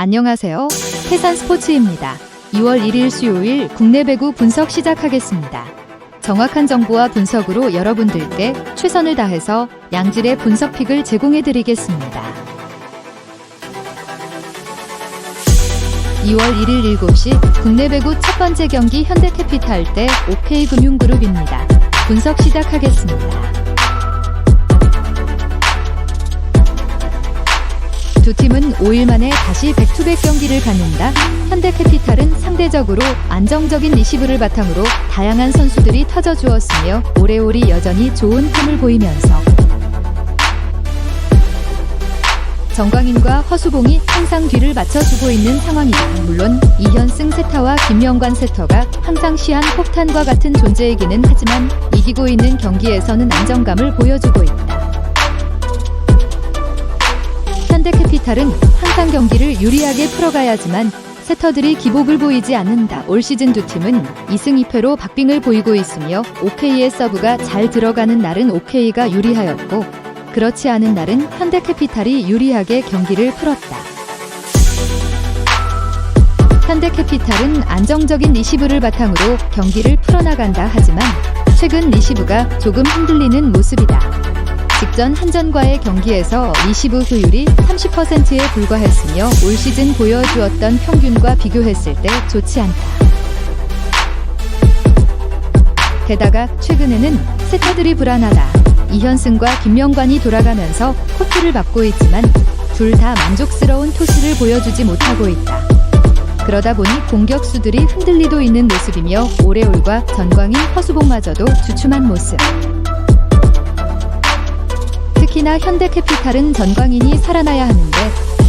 안녕하세요. 태산 스포츠입니다. 2월 1일 수요일 국내 배구 분석 시작하겠습니다. 정확한 정보와 분석으로 여러분들께 최선을 다해서 양질의 분석픽을 제공해 드리겠습니다. 2월 1일 7시 국내 배구 첫 번째 경기 현대캐피탈 대 OK금융그룹입니다. 분석 시작하겠습니다. 두 팀은 5일 만에 다시 백투백 경기를 갖는다. 현대캐피탈은 상대적으로 안정적인 리시브를 바탕으로 다양한 선수들이 터져주었으며 오래오리 여전히 좋은 폼을 보이면서 정광인과 허수봉이 항상 뒤를 맞춰주고 있는 상황이다. 물론 이현승 세타와 김영관 세터가 항상 시한 폭탄과 같은 존재이기는 하지만 이기고 있는 경기에서는 안정감을 보여주고 있다. 현대캐피탈은 항상 경기를 유리하게 풀어가야지만 세터들이 기복을 보이지 않는다. 올 시즌 두 팀은 2승 2패로 박빙을 보이고 있으며 OK의 서브가 잘 들어가는 날은 OK가 유리하였고 그렇지 않은 날은 현대캐피탈이 유리하게 경기를 풀었다. 현대캐피탈은 안정적인 리시브를 바탕으로 경기를 풀어나간다 하지만 최근 리시브가 조금 흔들리는 모습이다. 직전 한전과의 경기에서 리시브 효율이 30%에 불과했으며 올 시즌 보여주었던 평균과 비교했을 때 좋지 않다. 게다가 최근에는 세타들이 불안하다. 이현승과 김명관이 돌아가면서 코트를 맡고 있지만 둘 다 만족스러운 토스를 보여주지 못하고 있다. 그러다 보니 공격수들이 흔들리도 있는 모습이며 오레올과 전광인 허수봉마저도 주춤한 모습. 특히나 현대캐피탈은 전광인이 살아나야 하는데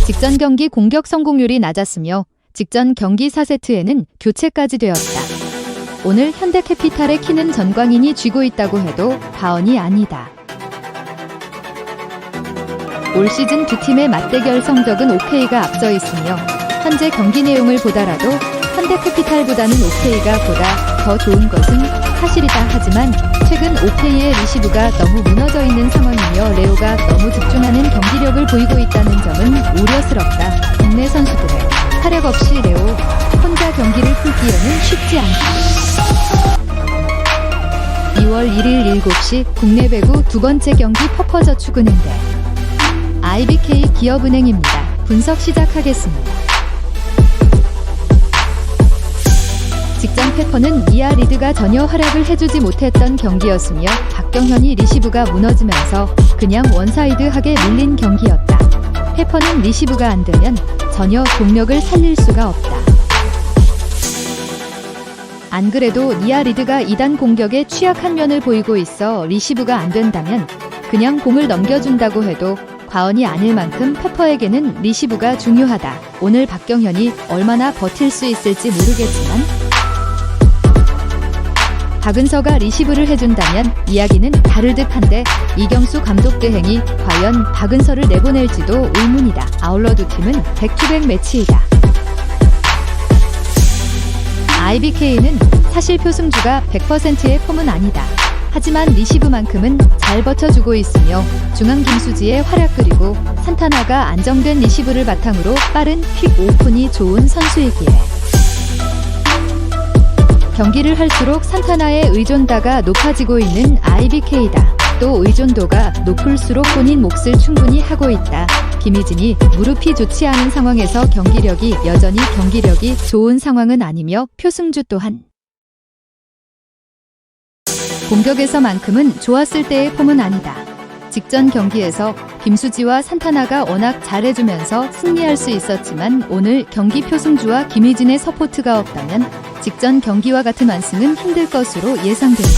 직전 경기 공격 성공률이 낮았으며 직전 경기 4세트에는 교체까지 되었다. 오늘 현대캐피탈의 키는 전광인이 쥐고 있다고 해도 과언이 아니다. 올 시즌 두 팀의 맞대결 성적은 OK가 앞서 있으며 현재 경기 내용을 보더라도 현대캐피탈보다는 OK가 보다 더 좋은 것은 사실이다 하지만 최근 OK의 리시브가 너무 무너져 있는 상황이며 레오가 너무 집중하는 경기력을 보이고 있다는 점은 우려스럽다. 국내 선수들의 타력 없이 레오 혼자 경기를 풀기에는 쉽지 않다. 2월 1일 7시 국내 배구 두 번째 경기 퍼퍼저축은행 대 IBK 기업은행입니다. 분석 시작하겠습니다. 직전 페퍼는 미아 리드가 전혀 활약을 해주지 못했던 경기였으며 박경현이 리시브가 무너지면서 그냥 원사이드하게 밀린 경기였다. 페퍼는 리시브가 안 되면 전혀 동력을 살릴 수가 없다. 안 그래도 니아 리드가 2단 공격에 취약한 면을 보이고 있어 리시브가 안 된다면 그냥 공을 넘겨준다고 해도 과언이 아닐 만큼 페퍼에게는 리시브가 중요하다. 오늘 박경현이 얼마나 버틸 수 있을지 모르겠지만 박은서가 리시브를 해준다면 이야기는 다를 듯한데 이경수 감독 대행이 과연 박은서를 내보낼지도 의문이다. 아울러 두 팀은 백투백 매치이다. IBK는 사실 표승주가 100%의 폼은 아니다. 하지만 리시브만큼은 잘 버텨주고 있으며 중앙 김수지의 활약 그리고 산타나가 안정된 리시브를 바탕으로 빠른 퀵 오픈이 좋은 선수이기에 경기를 할수록 산타나의 의존다가 높아지고 있는 IBK다. 또 의존도가 높을수록 본인 몫을 충분히 하고 있다. 김희진이 무릎이 좋지 않은 상황에서 경기력이 여전히 경기력이 좋은 상황은 아니며 표승주 또한 공격에서만큼은 좋았을 때의 폼은 아니다. 직전 경기에서 김수지와 산타나가 워낙 잘해주면서 승리할 수 있었지만 오늘 경기 표승주와 김희진의 서포트가 없다면 직전 경기와 같은 완승은 힘들 것으로 예상된다.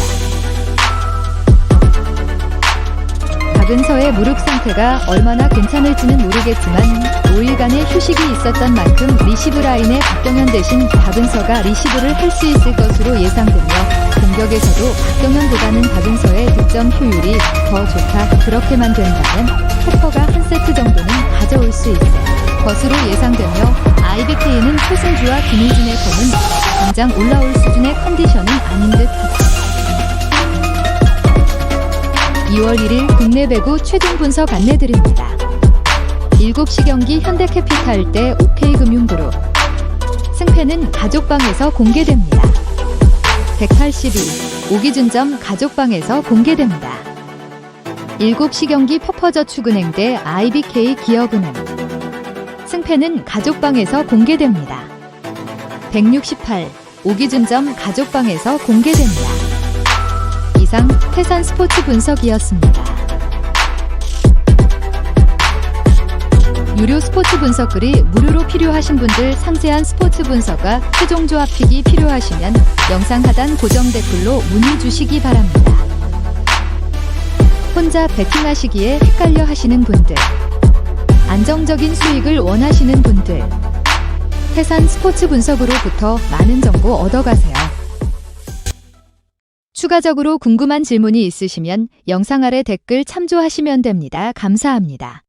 박은서의 무릎 상태가 얼마나 괜찮을지는 모르겠지만 5일간의 휴식이 있었던 만큼 리시브 라인의 박경현 대신 박은서가 리시브를 할 수 있을 것으로 예상되며 공격에서도 박경현보다는 박은서의 득점 효율이 더 좋다. 그렇게만 된다면 페퍼가 한 세트 정도는 가져올 수 있을 것으로 예상되며 IBK는 표승주와 김희진의 폼은 당장 올라올 수준의 컨디션은 아닌 듯하다. 2월 1일 국내 배구 최종 분석 안내드립니다. 7시 경기 현대캐피탈 대 OK금융그룹. 승패는 가족방에서 공개됩니다. 182. 오기준점 가족방에서 공개됩니다. 7시 경기 퍼퍼저축은행 대 IBK 기업은행. 승패는 가족방에서 공개됩니다. 168. 오기준점 가족방에서 공개됩니다. 이상 태산 스포츠 분석이었습니다. 유료 스포츠 분석글이 무료로 필요하신 분들 상세한 스포츠 분석과 최종 조합픽이 필요하시면 영상 하단 고정 댓글로 문의 주시기 바랍니다. 혼자 베팅하시기에 헷갈려 하시는 분들, 안정적인 수익을 원하시는 분들, 태산 스포츠 분석으로부터 많은 정보 얻어가세요. 추가적으로 궁금한 질문이 있으시면 영상 아래 댓글 참조하시면 됩니다. 감사합니다.